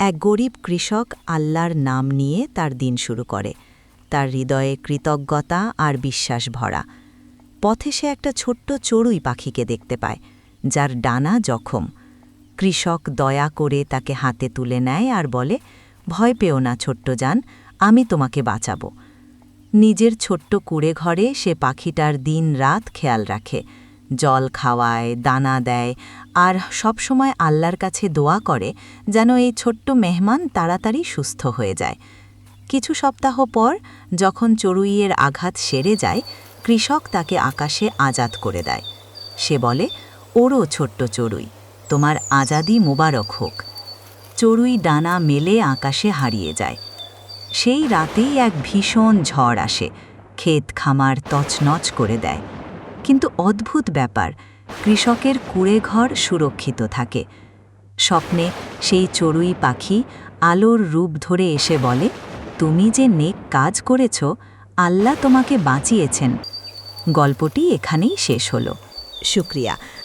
এক গরিব কৃষক আল্লাহর নাম নিয়ে তার দিন শুরু করে। তার হৃদয়ে কৃতজ্ঞতা আর বিশ্বাস ভরা। পথে সে একটা ছোট্ট চড়ুই পাখিকে দেখতে পায়, যার ডানা জখম। কৃষক দয়া করে তাকে হাতে তুলে নেয় আর বলে, ভয় পেও না ছোট্ট যান আমি তোমাকে বাঁচাবো। নিজের ছোট্ট কুড়ে ঘরে সে পাখিটার দিন রাত খেয়াল রাখে। জল খাওয়ায়, দানা দেয় আর সবসময় আল্লাহর কাছে দোয়া করে যেন এই ছোট্ট মেহমান তাড়াতাড়ি সুস্থ হয়ে যায়। কিছু সপ্তাহ পর যখন চড়ুইয়ের আঘাত সেরে যায়, কৃষক তাকে আকাশে আজাদ করে দেয়। সে বলে ওরও ছোট্ট চড়ুই, তোমার আজাদি মোবারক হোক। চড়ুই ডানা মেলে আকাশে হারিয়ে যায়। সেই রাতেই এক ভীষণ ঝড় আসে, ক্ষেত খামার তছনছ করে দেয়। কিন্তু অদ্ভুত ব্যাপার, কৃষকের কুড়ে ঘর সুরক্ষিত থাকে। স্বপ্নে সেই চড়ুই পাখি আলোর রূপ ধরে এসে বলে, তুমি যে নেক কাজ করেছ, আল্লাহ তোমাকে বাঁচিয়েছেন। গল্পটি এখানেই শেষ হলো। শুক্রিয়া।